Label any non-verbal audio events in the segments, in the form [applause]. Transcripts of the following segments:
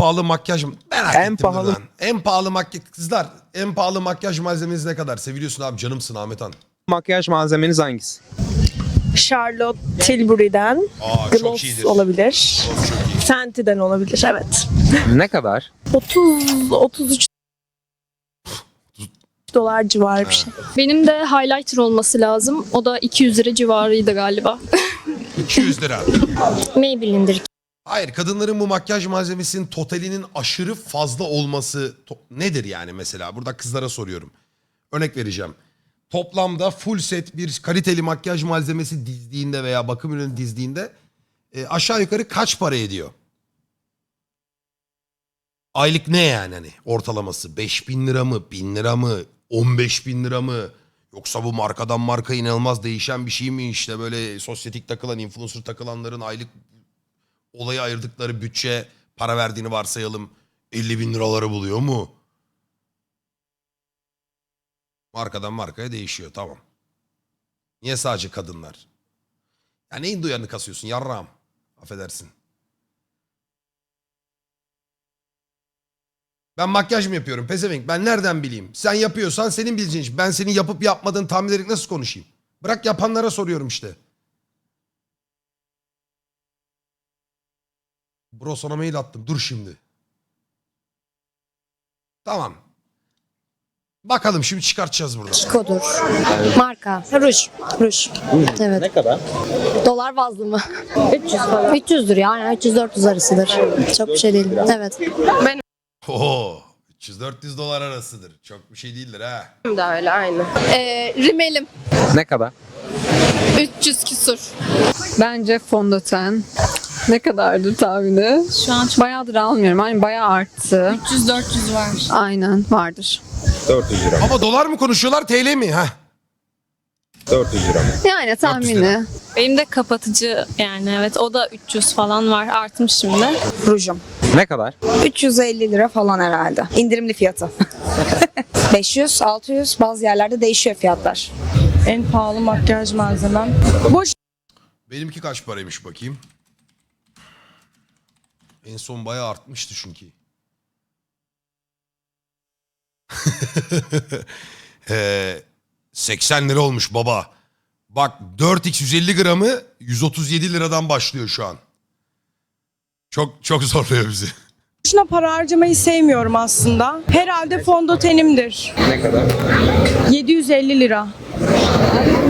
pahalı makyaj? Merak En ettim pahalı- ben. En pahalı makyaj kızlar. En pahalı makyaj malzemeniz ne kadar? Seviliyorsun abi canımsın Ahmet Han. Makyaj malzemeniz hangisi? Charlotte Tilbury'den Aa çok Gloss iyidir. olabilir. Gloss çok iyi. Fenty'den olabilir evet. Ne kadar? 30 33 dolar civarı bir şey. Benim de highlighter olması lazım. O da 200 lira civarıydı galiba. 200 lira. [laughs] Maybelline'dir. Hayır kadınların bu makyaj malzemesinin totalinin aşırı fazla olması nedir yani mesela? Burada kızlara soruyorum. Örnek vereceğim. Toplamda full set bir kaliteli makyaj malzemesi dizdiğinde veya bakım ürünü dizdiğinde e, aşağı yukarı kaç para ediyor? Aylık ne yani hani ortalaması? 5000 lira mı? 1000 lira mı? 15 bin lira mı? Yoksa bu markadan marka inanılmaz değişen bir şey mi? İşte böyle sosyetik takılan, influencer takılanların aylık olaya ayırdıkları bütçe para verdiğini varsayalım 50 bin liraları buluyor mu? Markadan markaya değişiyor tamam. Niye sadece kadınlar? Ya neyin duyarını kasıyorsun yarrağım? Affedersin. Ben makyaj mı yapıyorum pezevenk ben nereden bileyim? Sen yapıyorsan senin bileceğin iş. Ben senin yapıp yapmadığını tahmin ederek nasıl konuşayım? Bırak yapanlara soruyorum işte. Bro sana mail attım. Dur şimdi. Tamam. Bakalım şimdi çıkartacağız burada. Kodur. Marka. Ruj. Ruj. Evet. Ne kadar? Dolar bazlı mı? 300 falan. 300'dür ya. Yani 300-400 arasıdır. Çok bir şey değil. Evet. Oo, 300-400 dolar arasıdır. Çok bir şey değildir ha. da öyle aynı. Ee, rimelim Ne kadar? 300 küsur. Bence fondöten. Ne kadardı tahmini? Şu an Bayağıdır almıyorum. Hani bayağı arttı. 300-400 var. Aynen vardır. 400 lira. Ama dolar mı konuşuyorlar TL mi? ha? 400 lira mı? Yani tahmini. Benim de kapatıcı yani evet o da 300 falan var artmış şimdi. Rujum. Ne kadar? 350 lira falan herhalde. İndirimli fiyatı. [laughs] 500, 600 bazı yerlerde değişiyor fiyatlar. En pahalı makyaj malzemem. Benimki kaç paraymış bakayım. En son bayağı artmıştı çünkü. [laughs] Ee, 80 lira olmuş baba. Bak 4x 150 gramı 137 liradan başlıyor şu an. Çok çok zorluyor bizi. Şuna para harcamayı sevmiyorum aslında. Herhalde fondötenimdir. Ne kadar? 750 lira.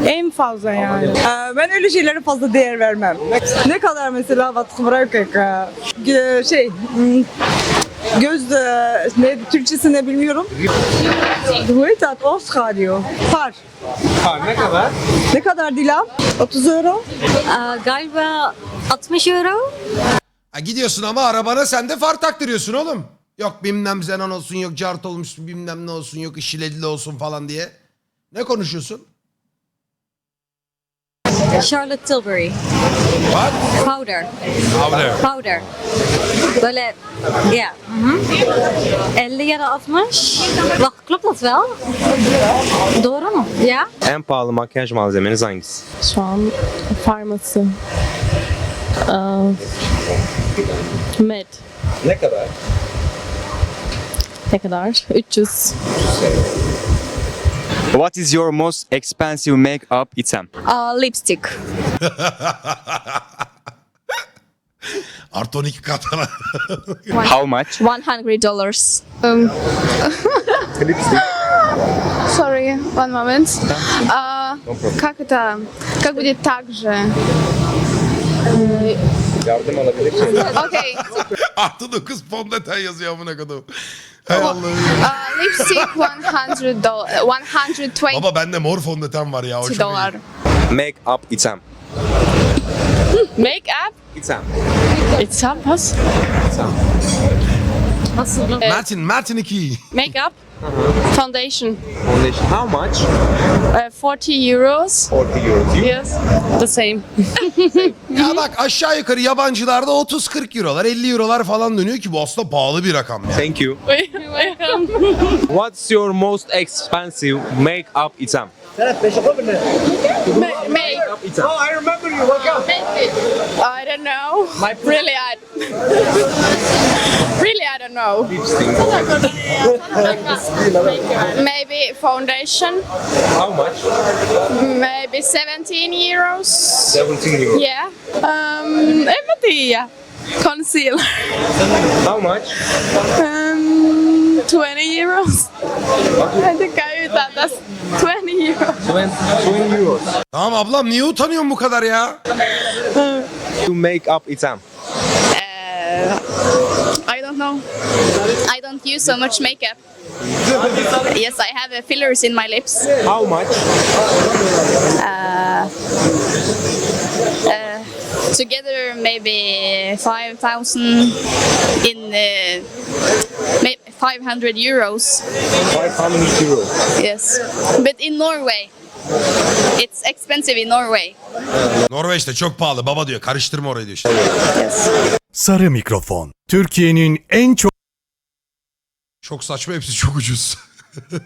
En fazla yani. Ee, ben öyle şeylere fazla değer vermem. Ne kadar mesela what gebruik ik? şey, hmm, göz, e, ne, Türkçesi ne bilmiyorum. Dat? Oscar diyor. Par. Par ne kadar? Ne kadar Dilan? 30 euro. galiba 60 euro. Ha, gidiyorsun ama arabana sen de far taktırıyorsun oğlum. Yok bilmem zenon olsun yok cart olmuş bilmem ne olsun yok işiledili olsun falan diye. Ne konuşuyorsun? Charlotte Tilbury. Bak. Powder. Abi. Powder. Böyle ya. 50 ya da 60. Bak, klopt dat wel? Doğru mu? Ya. En pahalı makyaj malzemeniz hangisi? Şu an farması. Med. Ne kadar? Ne kadar? 300. What is your most expensive makeup item? Aa, lipstick. Artı 12 katana. How much? 100 dollars. Um, [laughs] [laughs] Sorry, one moment. А, как это? Как будет так же? Yardım alabilirsiniz. okay. [laughs] Artı 9 fondöten yazıyor amına kadar. Hay Allah'ım. Uh, lipstick 100 dolar. 120 Baba bende mor fondöten var ya. hoşuma dolar. Make up item. Hmm, Make-up. Item. İçsem pas. Mert'in, Mert'in iki. Make-up. Make up. Foundation. Foundation. How much? Uh, 40 euros. 40 euros. You? Yes. The same. [laughs] Ya bak aşağı yukarı yabancılarda 30-40 eurolar 50 eurolar falan dönüyor ki bu aslında pahalı bir rakam ya. Thank you. Welcome. [laughs] What's your most expensive make-up item? Make. Make-up item. I don't know. really, I [laughs] really I don't know. Maybe foundation. How much? Maybe 17 euros. 17 euros. Yeah. Um, empathy. Concealer. How much? Um, 20 euros. I think I use that. That's 20 euros. 20, 20 euros. Tamam ablam niye utanıyorsun bu kadar ya? To make up item. Uh, I don't know. I don't use so much makeup. yes, I have uh, fillers in my lips. How much? Uh, uh, together, maybe 5,000 in uh, may- 500 euros. 500 euros. Yes. But in Norway, it's expensive in Norway. Norveç'te çok pahalı baba diyor. Karıştırma orayı diyor işte. Yes. Sarı mikrofon. Türkiye'nin en çok Çok saçma hepsi çok ucuz. [laughs]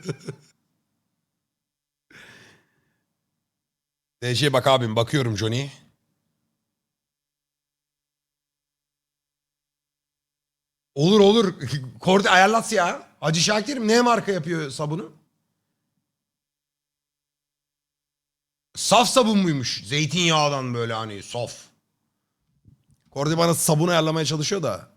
DC bak abim bakıyorum Johnny. Olur olur. [laughs] Kordi ayarlat ya. Hacı Şakir'im ne marka yapıyor sabunu? Saf sabun muymuş? Zeytinyağından böyle hani saf. Kordi bana sabun ayarlamaya çalışıyor da.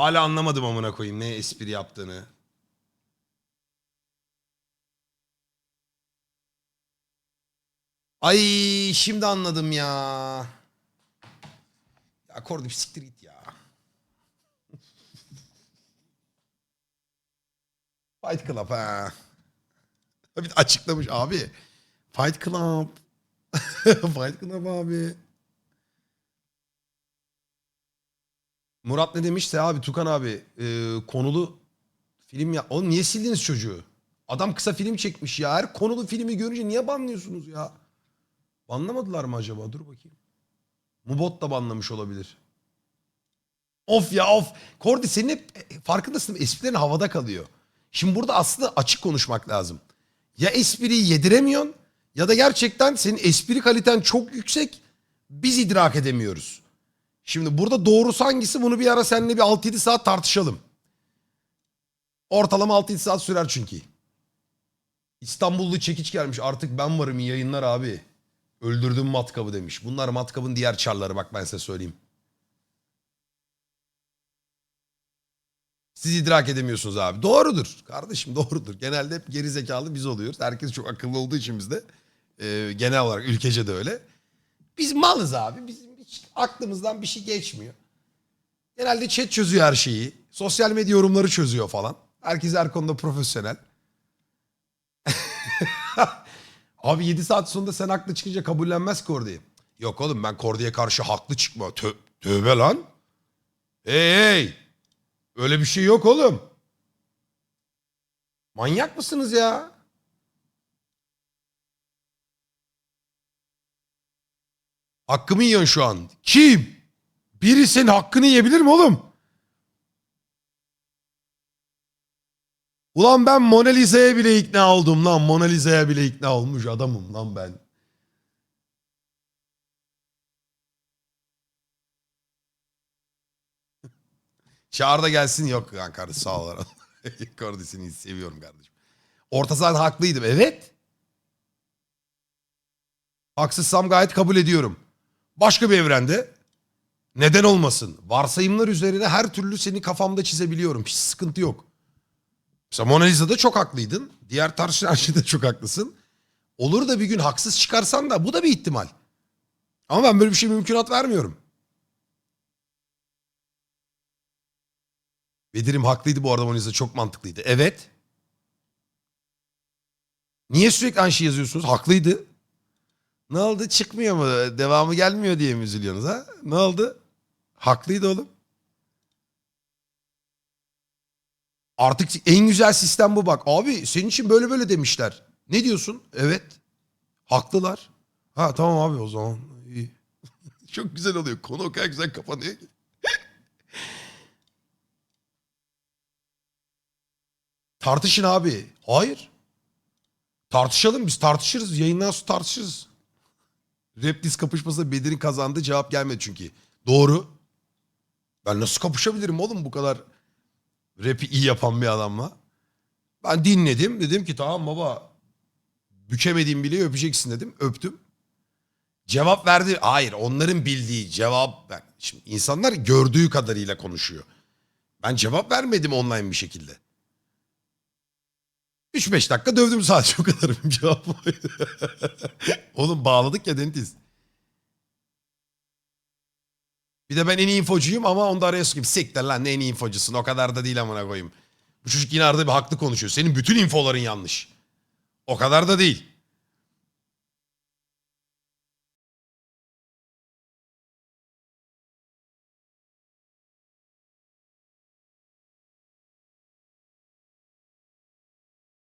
Hala anlamadım amına koyayım ne espri yaptığını. Ay şimdi anladım ya. Ya Kordi siktir git ya. [laughs] Fight Club ha. Bir açıklamış abi. Fight Club. [laughs] Fight Club abi. Murat ne demişse abi Tukan abi e, konulu film ya. Oğlum niye sildiniz çocuğu? Adam kısa film çekmiş ya. Her konulu filmi görünce niye banlıyorsunuz ya? Banlamadılar mı acaba? Dur bakayım. Mubot da banlamış olabilir. Of ya of. Kordi senin hep e, farkındasın esprilerin havada kalıyor. Şimdi burada aslında açık konuşmak lazım. Ya espriyi yediremiyorsun ya da gerçekten senin espri kaliten çok yüksek. Biz idrak edemiyoruz. Şimdi burada doğrusu hangisi bunu bir ara seninle bir 6-7 saat tartışalım. Ortalama 6-7 saat sürer çünkü. İstanbullu çekiç gelmiş artık ben varım yayınlar abi. Öldürdüm matkabı demiş. Bunlar matkabın diğer çarları bak ben size söyleyeyim. Siz idrak edemiyorsunuz abi. Doğrudur kardeşim doğrudur. Genelde hep geri zekalı biz oluyoruz. Herkes çok akıllı olduğu için bizde. Ee, genel olarak ülkece de öyle. Biz malız abi. Bizim hiç aklımızdan bir şey geçmiyor. Genelde chat çözüyor her şeyi. Sosyal medya yorumları çözüyor falan. Herkes her konuda profesyonel. [laughs] Abi 7 saat sonunda sen haklı çıkınca kabullenmez Kordi'yi. Yok oğlum ben Kordi'ye karşı haklı çıkma. Tö tövbe lan. Hey hey. Öyle bir şey yok oğlum. Manyak mısınız ya? Hakkımı yiyorsun şu an. Kim? Biri senin hakkını yiyebilir mi oğlum? Ulan ben Mona Lisa'ya bile ikna oldum lan. Mona Lisa'ya bile ikna olmuş adamım lan ben. [laughs] Çağır da gelsin. Yok lan kardeşim sağ ol. Kardeşini [laughs] seviyorum kardeşim. Orta saat haklıydım. Evet. Haksızsam gayet kabul ediyorum. Başka bir evrende neden olmasın? Varsayımlar üzerine her türlü seni kafamda çizebiliyorum. Hiç sıkıntı yok. Mesela Mona Lisa'da çok haklıydın. Diğer şeyde çok haklısın. Olur da bir gün haksız çıkarsan da bu da bir ihtimal. Ama ben böyle bir şey mümkünat vermiyorum. Bedir'im haklıydı bu arada Mona Lisa çok mantıklıydı. Evet. Niye sürekli aynı şey yazıyorsunuz? Haklıydı. Ne oldu? Çıkmıyor mu? Devamı gelmiyor diye mi üzülüyorsunuz ha? Ne oldu? Haklıydı oğlum. Artık en güzel sistem bu bak. Abi senin için böyle böyle demişler. Ne diyorsun? Evet. Haklılar. Ha tamam abi o zaman. İyi. [laughs] Çok güzel oluyor. Konu o kadar güzel kapanıyor. Tartışın abi. Hayır. Tartışalım biz tartışırız. Yayından sonra tartışırız. Rap diz kapışmasında Bedir'in kazandığı cevap gelmedi çünkü. Doğru. Ben nasıl kapışabilirim oğlum bu kadar rap'i iyi yapan bir adamla? Ben dinledim. Dedim ki tamam baba bükemediğim bile öpeceksin dedim. Öptüm. Cevap verdi. Hayır onların bildiği cevap. Ben, şimdi insanlar gördüğü kadarıyla konuşuyor. Ben cevap vermedim online bir şekilde. 3-5 dakika dövdüm sadece o kadar benim cevabım. [laughs] Oğlum bağladık ya Deniz. Bir de ben en iyi infocuyum ama onu da araya sokayım. Siktir lan ne en iyi infocusun o kadar da değil amına koyayım. Bu çocuk yine arada bir haklı konuşuyor. Senin bütün infoların yanlış. O kadar da değil.